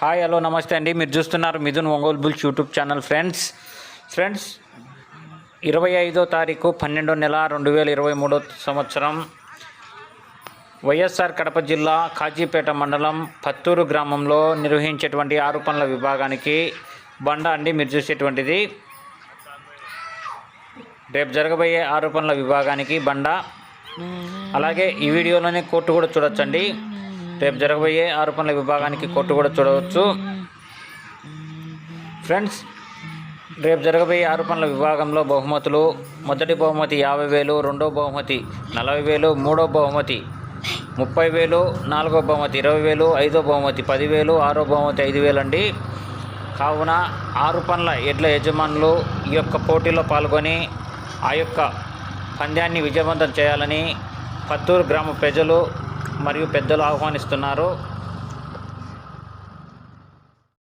Hi hello నమస్తే అండి. మీరు చూస్తున్నారు Mithun Ongole bulls YouTube channel friends. Friends ఇరవై ఐదో తారీఖు పన్నెండో నెల రెండు వేల ఇరవై మూడో సంవత్సరం వైఎస్ఆర్ కడప జిల్లా కాజీపేట మండలం పత్తూరు గ్రామంలో నిర్వహించేటువంటి ఆరు పనుల విభాగానికి బండ అండి. మీరు చూసేటువంటిది. రేపు జరగబోయే ఆరు పనుల విభాగానికి బండ. అలాగే ఈ వీడియోలోనే కోర్టు కూడా చూడొచ్చండి. రేపు జరగబోయే ఆరోపణల విభాగానికి కోర్టు కూడా చూడవచ్చు. ఫ్రెండ్స్ రేపు జరగబోయే ఆరోపణల విభాగంలో బహుమతులు మొదటి బహుమతి యాభై వేలు రెండో బహుమతి నలభై వేలు మూడో బహుమతి ముప్పై వేలు నాలుగో బహుమతి ఇరవై వేలు ఐదో బహుమతి పదివేలు ఆరో బహుమతి ఐదు వేలు అండి. కావున ఆరు పనుల ఎడ్ల యజమానులు ఈ యొక్క పోటీలో పాల్గొని ఆ యొక్క పంద్యాన్ని విజయవంతం చేయాలని పత్తూరు గ్రామ ప్రజలు మరియు పెద్దలు ఆహ్వానిస్తున్నారు.